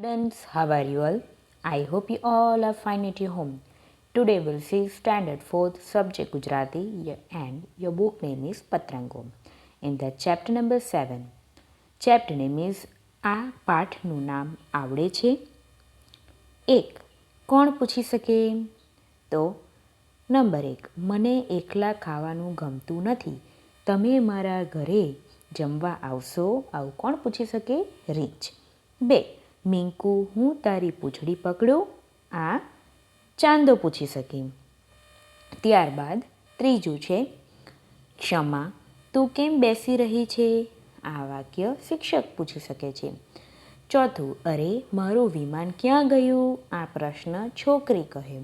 Students, how are you all? I hope you all are fine at your home. Today we'll see standard 4th subject Gujarati and your book name is Patrango. In the chapter number 7, chapter name is આ પાઠનું નામ આવડે છે એક કોણ પૂછી શકે તો number એક મને એકલા ખાવાનું ગમતું નથી તમે મારા ઘરે જમવા આવશો આવું કોણ પૂછી શકે રીચ બે મિંકુ હું તારી પૂંછડી પકડું? આ ચાંદો પૂછી શકી. ત્યારબાદ ત્રીજું છે, ક્ષમા, તું કેમ બેસી રહી છે? આ વાક્ય શિક્ષક પૂછી શકે છે. ચોથું, અરે, મારું વિમાન ક્યાં ગયું? આ પ્રશ્ન છોકરી કહે.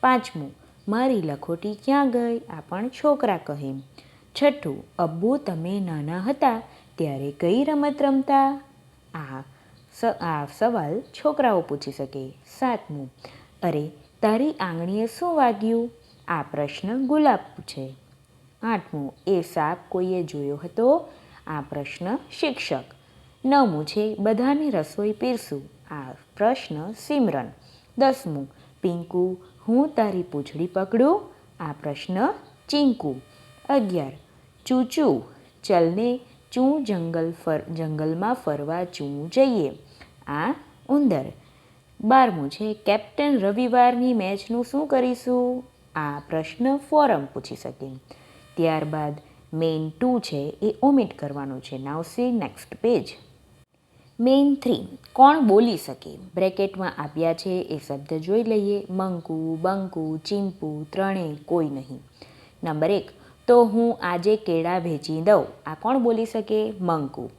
પાંચમું, મારી લખોટી ક્યાં ગઈ? આ પણ છોકરા કહે. છઠ્ઠું, અબ્બુ, તમે નાના હતા, ત્યારે કઈ રમત રમતા? આ આ સવાલ છોકરાઓ પૂછી શકે. સાતમું, અરે, તારી આંગળીએ શું વાગ્યું? આ પ્રશ્ન ગુલાબ પૂછે. આઠમું, એ સાપ કોઈએ જોયો હતો? આ પ્રશ્ન શિક્ષક. નવમું છે, બધાની રસોઈ પીરસું? આ પ્રશ્ન સિમરન. દસમું, પિંકુ, હું તારી પૂંછડી પકડું? આ પ્રશ્ન ચિંકુ. અગિયાર, ચૂચું, ચલને ચૂં જંગલ ફર, જંગલમાં ફરવા ચૂં જઈએ. આ ઉંદર. બારમું છે, કેપ્ટન, રવિવારની મેચનું શું કરીશું? આ પ્રશ્ન ફોરમ પૂછી શકે. ત્યારબાદ મેઇન ટુ છે, એ ઓમિટ કરવાનું છે. Now C, next page. Main three, કોણ બોલી શકે? બ્રેકેટમાં આપ્યા છે, એ શબ્દ જોઈ લઈએ. મંકુ, બંકુ, ચીંપુ, ત્રણેય કોઈ નહીં. નંબર એક તો હું આજે કેળા વેચી દઉં. આ કોણ બોલી શકે? મંકુ.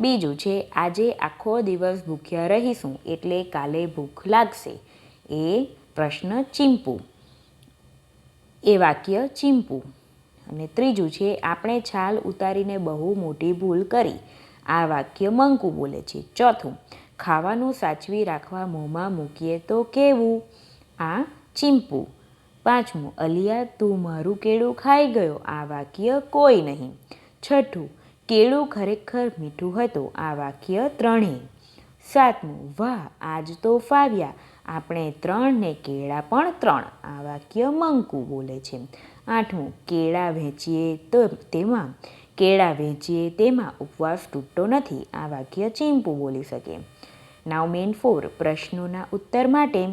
બીજું છે, આજે આખો દિવસ ભૂખ્યા રહીશું એટલે કાલે ભૂખ લાગશે. એ પ્રશ્ન ચીંપુ એ વાક્ય ચીંપુ અને ત્રીજું છે, આપણે છાલ ઉતારીને બહુ મોટી ભૂલ કરી. આ વાક્ય મંકુ બોલે છે. ચોથું, ખાવાનું સાચવી રાખવા મોંમાં મૂકીએ તો કેવું? આ ચીંપુ પાંચમું, અલિયા, તું મારું કેળું ખાઈ ગયો, આ વાક્ય કોઈ નહીં. છઠ્ઠું, કેળું ખરેખર મીઠું હતું, આ વાક્ય ત્રણેય. સાતમું, વાહ, આજ તો ફાવ્યા, આપણે ત્રણ ને કેળા પણ ત્રણ. આ વાક્ય મંકુ બોલે છે. આઠમું, કેળા વેચીએ તો તેમાં, કેળા વેચીએ તેમાં ઉપવાસ તૂટતો નથી, આ વાક્ય ચીંપુ બોલી શકે. નાવ મેન ફોર પ્રશ્નોના ઉત્તર માટે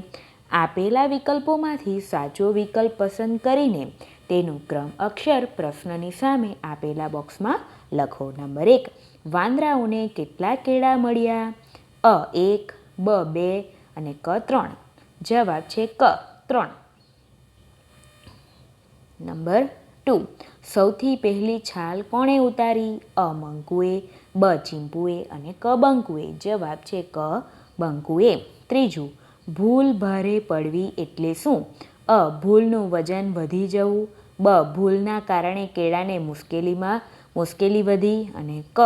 આપેલા વિકલ્પોમાંથી સાચો વિકલ્પ પસંદ કરીને તેનું ક્રમ અક્ષર પ્રશ્નની સામે આપેલા બોક્સમાં લખો. નંબર એક, વાંદરાઓને કેટલા કેળા મળ્યા? અ એક, બ બે અને ક ત્રણ. જવાબ છે ક ત્રણ. નંબર ટુ, સૌથી પહેલી છાલ કોણે ઉતારી? અ મંકુએ, બ ચીંપુએ અને ક બંકુએ. જવાબ છે ક બંકુએ. ત્રીજું ભૂલ ભારે પડવી એટલે શું? અ, ભૂલનું વજન વધી જવું. બ, ભૂલના કારણે કેળાને મુશ્કેલીમાં મુશ્કેલી વધી અને ક,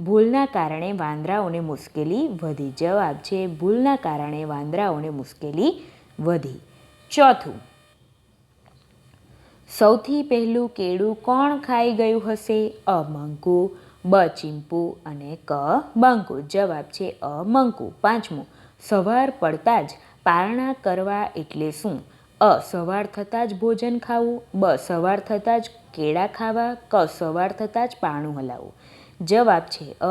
ભૂલના કારણે વાંદરાઓને મુશ્કેલી વધી. જવાબ છે, ભૂલના કારણે વાંદરાઓને મુશ્કેલી વધી. ચોથું, સૌથી પહેલું કેળું કોણ ખાઈ ગયું હશે? અ, મંકુ, બ, ચીંપુ અને ક, બંકુ. જવાબ છે, અ, મંકુ. પાંચમું સવાર પડતા જ પારણા કરવા એટલે શું? અ, સવાર થતાં જ ભોજન ખાવું, બ, સવાર થતાં જ કેળા ખાવા, ક, સવાર થતાં જ પારણું હલાવવું. જવાબ છે અ,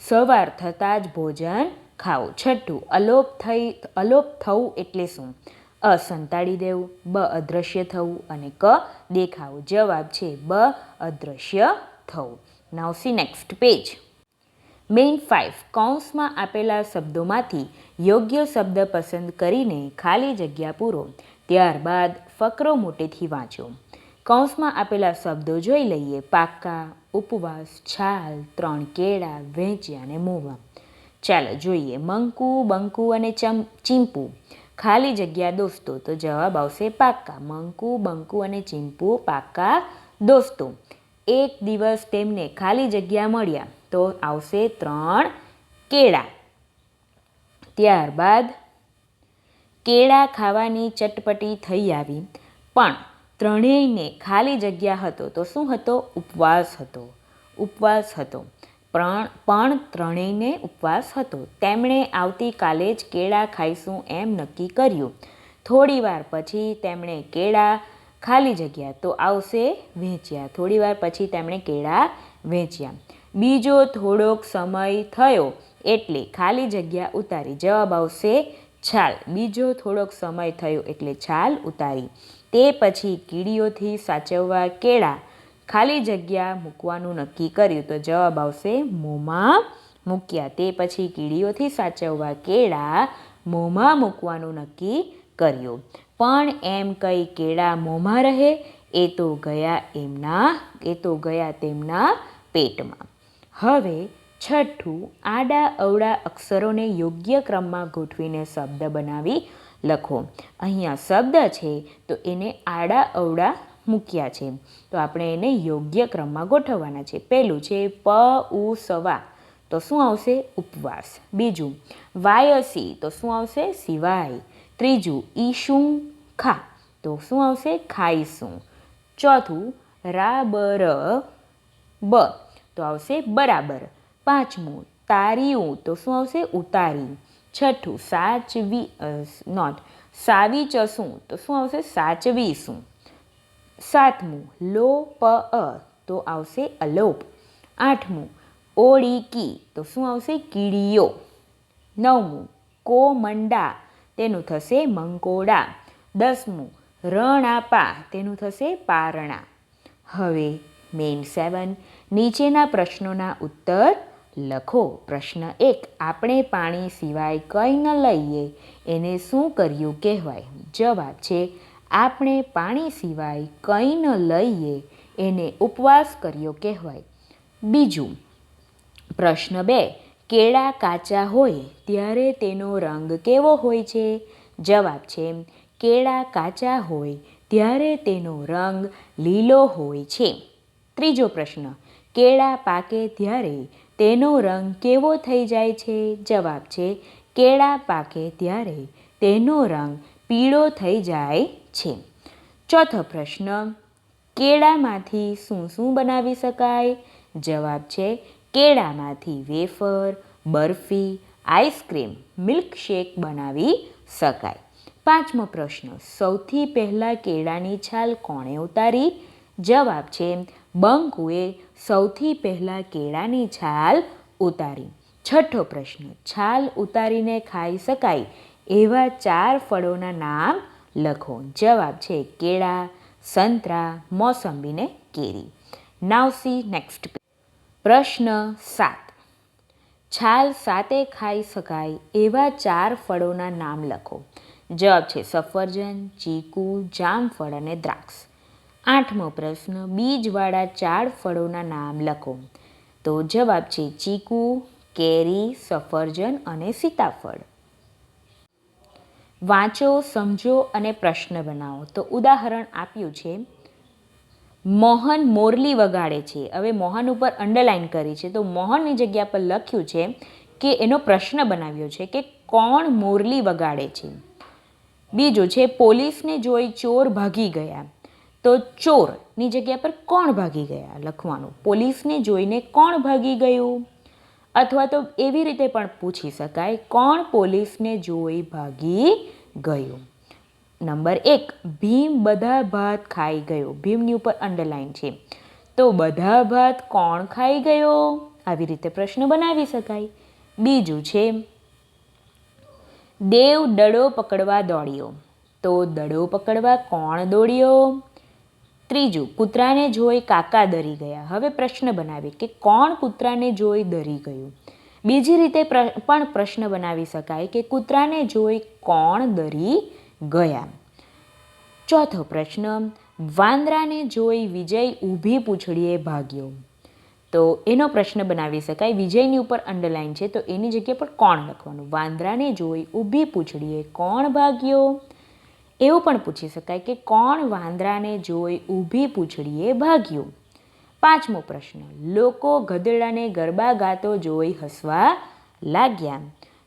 સવાર થતાં જ ભોજન ખાવું. છઠ્ઠું, અલોપ થઈ, અલોપ થવું એટલે શું? અ, સંતાડી દેવું, બ, અદ્રશ્ય થવું અને ક, દેખાવું. જવાબ છે બ, અદ્રશ્ય થવું. Now C next page main five કૌંસમાં આપેલા શબ્દોમાંથી યોગ્ય શબ્દ પસંદ કરીને ખાલી જગ્યા પૂરો. ત્યારબાદ ફકરો મોટેથી વાંચો. કૌંસમાં આપેલા શબ્દો જોઈ લઈએ. પાકા ઉપવાસ, છાલ, ત્રણ કેળા વેચ્યા અને મોવા. ચાલો જોઈએ. મંકુ, બંકુ અને ચમ, ચીંપુ. ખાલી જગ્યા દોસ્તો. તો જવાબ આવશે પાક્કા. મંકુ, બંકુ અને ચીંપુ પાક્કા દોસ્તો. એક દિવસ તેમને ખાલી જગ્યા મળ્યા. તો આવશે ત્રણ કેળા. ત્યારબાદ કેળા ખાવાની ચટપટી થઈ આવી. પણ ત્રણેયને ખાલી જગ્યા હતો તો શું હતો? ઉપવાસ હતો. ઉપવાસ હતો. પણ પણ ત્રણેયને ઉપવાસ હતો. તેમણે આવતીકાલે જ કેળા ખાઈશું એમ નક્કી કર્યું. થોડીવાર પછી તેમણે કેળા ખાલી જગ્યા તો આવશે વેચ્યા. થોડીવાર પછી તેમણે કેળા વેચ્યા. બીજો થોડોક સમય થયો. એટલે ખાલી જગ્યા ઉતારી. જવાબ આવશે છાલ. બીજો થોડોક સમય થયો એટલે છાલ ઉતારી. તે પછી કીડીઓથી સાચવવા કેળા. ખાલી જગ્યા મૂકવાનું નક્કી કર્યું તો જવાબ આવશે મોંમાં મૂક્યા. તે પછી કીડીઓથી સાચવવા કેળા મોંમાં મૂકવાનું નક્કી કર્યું. પણ એમ કંઈ કેળા મોંમાં રહે? એ તો ગયા એમના, એ તો ગયા તેમના પેટમાં. હવે છઠ્ઠું, આડા અવડા અક્ષરોને યોગ્ય ક્રમમાં ગોઠવીને શબ્દ બનાવી લખો. અહીંયા શબ્દ છે, તો એને આડા અવડા મૂક્યા છે. તો આપણે એને યોગ્ય ક્રમમાં ગોઠવવાના છે. પહેલું છે, પ, ઉ, સવા. તો શું આવશે? ઉપવાસ. બીજું, વાયસી. તો શું આવશે? સિવાય. ત્રીજું, ઈશું, ખા. તો શું આવશે? ખાઈશું. ચોથું, રાબર, બ. તો આવશે બરાબર. પાંચમું તાર્યું તો શું આવશે? ઉતારી. છઠ્ઠું, સાચવી નોટ સાવી ચસું, તો શું આવશે? સાચવીશું. સાતમું લો પ અ, તો આવશે અલોપ. આઠમું ઓળી કી તો શું આવશે? કીડીઓ. નવમું, કોમંડા, તેનું થશે મંકોડા દસમું, રણાપા, તેનું થશે પારણા. હવે મેઇન સેવન નીચેના પ્રશ્નોના ઉત્તર લખો, પ્રશ્ન એક, આપણે પાણી સિવાય કંઈ ન લઈએ, એને શું કર્યું કહેવાય? જવાબ છે, આપણે પાણી સિવાય કંઈ ન લઈએ, એને ઉપવાસ કર્યો કહેવાય. બીજું, પ્રશ્ન બે, કેળા કાચા હોય ત્યારે તેનો રંગ કેવો હોય છે? જવાબ છે, કેળા કાચા હોય ત્યારે તેનો રંગ લીલો હોય છે. ત્રીજો પ્રશ્ન, કેળા પાકે ત્યારે તેનો રંગ કેવો થઈ જાય છે? જવાબ છે, કેળા પાકે ત્યારે તેનો રંગ પીળો થઈ જાય છે. ચોથો પ્રશ્ન, કેળામાંથી શું શું બનાવી શકાય? જવાબ છે, કેળામાંથી wafer, barfi, ice cream, milkshake બનાવી શકાય. પાંચમો પ્રશ્ન, સૌથી પહેલાં કેળાની છાલ કોણે ઉતારી? જવાબ છે બંકુએ સૌથી પહેલાં કેળાની છાલ ઉતારી. છઠ્ઠો પ્રશ્ન, છાલ ઉતારીને ખાઈ શકાય એવા ચાર ફળોના નામ લખો. જવાબ છે કેળા, સંતરા, મોસંબી ને કેરી. નાવસી નેક્સ્ટ પ્રશ્ન સાત, છાલ સાતે ખાઈ શકાય એવા ચાર ફળોના નામ લખો. જવાબ છે સફરજન, ચીકુ, જામફળ અને દ્રાક્ષ. આઠમો પ્રશ્ન, બીજવાળા ચાર ફળોના નામ લખો. તો જવાબ છે ચીકુ, કેરી, સફરજન અને સીતાફળ. વાંચો, સમજો અને પ્રશ્ન બનાવો. તો ઉદાહરણ આપ્યું છે, મોહન મોરલી વગાડે છે. હવે મોહન ઉપર અંડરલાઇન કરી છે. તો મોહનની જગ્યા પર લખ્યું છે કે એનો પ્રશ્ન બનાવ્યો છે કે કોણ મોરલી વગાડે છે? બીજું છે, પોલીસને જોઈ ચોર ભાગી ગયા. તો ચોરની જગ્યા પર કોણ ભાગી ગયા લખવાનું? પોલીસને જોઈને કોણ ભાગી ગયું? અથવા તો એવી રીતે પણ પૂછી શકાય કોણ પોલીસને જોઈ ભાગી ગયું? નંબર એક, ભીમ બધા ભાત ખાઈ ગયો. ભીમની ઉપર અંડરલાઈન છે. તો બધા ભાત કોણ ખાઈ ગયો? આવી રીતે પ્રશ્ન બનાવી શકાય. બીજું છે, દેવ દડો પકડવા દોડ્યો. તો દડો પકડવા કોણ દોડ્યો? ત્રીજું, કૂતરાને જોઈ કાકા દરી ગયા. હવે પ્રશ્ન બનાવી કે કોણ કૂતરાને જોઈ દરી ગયું? બીજી રીતે પણ પ્રશ્ન બનાવી શકાય કે કૂતરાને જોઈ કોણ દરી ગયા? ચોથો પ્રશ્ન, વાંદરાને જોઈ વિજય ઊભી પૂંછડીએ ભાગ્યો. તો એનો પ્રશ્ન બનાવી શકાય. વિજયની ઉપર અંડરલાઈન છે, તો એની જગ્યા પર કોણ લખવાનું? વાંદરાને જોઈ ઊભી પૂંછડીએ કોણ ભાગ્યો? એવું પણ પૂછી શકાય કે કોણ વાંદરાને જોઈ ઊભી પૂંછડીએ ભાગ્યું? પાંચમો પ્રશ્ન, લોકો ગધેડાને ગરબા ગાતો જોઈ હસવા લાગ્યા.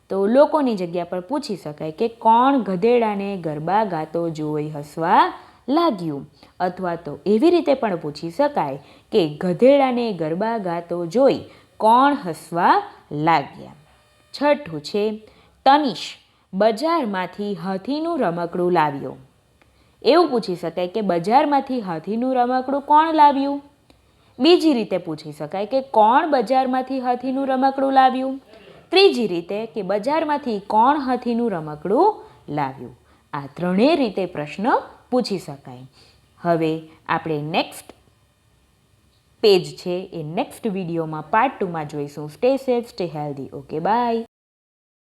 તો લોકોની જગ્યા પર પૂછી શકાય કે કોણ ગધેડાને ગરબા ગાતો જોઈ હસવા લાગ્યું? અથવા તો એવી રીતે પણ પૂછી શકાય કે ગધેડાને ગરબા ગાતો જોઈ કોણ હસવા લાગ્યા? છઠ્ઠું છે, તનિષ બજારમાંથી હાથીનું રમકડું લાવ્યો. એવું પૂછી શકાય કે બજારમાંથી હાથીનું રમકડું કોણ લાવ્યું? બીજી રીતે પૂછી શકાય કે કોણ બજારમાંથી હાથીનું રમકડું લાવ્યું? ત્રીજી રીતે કે બજારમાંથી કોણ હાથીનું રમકડું લાવ્યું? આ ત્રણેય રીતે પ્રશ્ન પૂછી શકાય. હવે આપણે નેક્સ્ટ પેજ છે એ નેક્સ્ટ વિડીયોમાં પાર્ટ ટુમાં જોઈશું. Stay safe stay healthy okay bye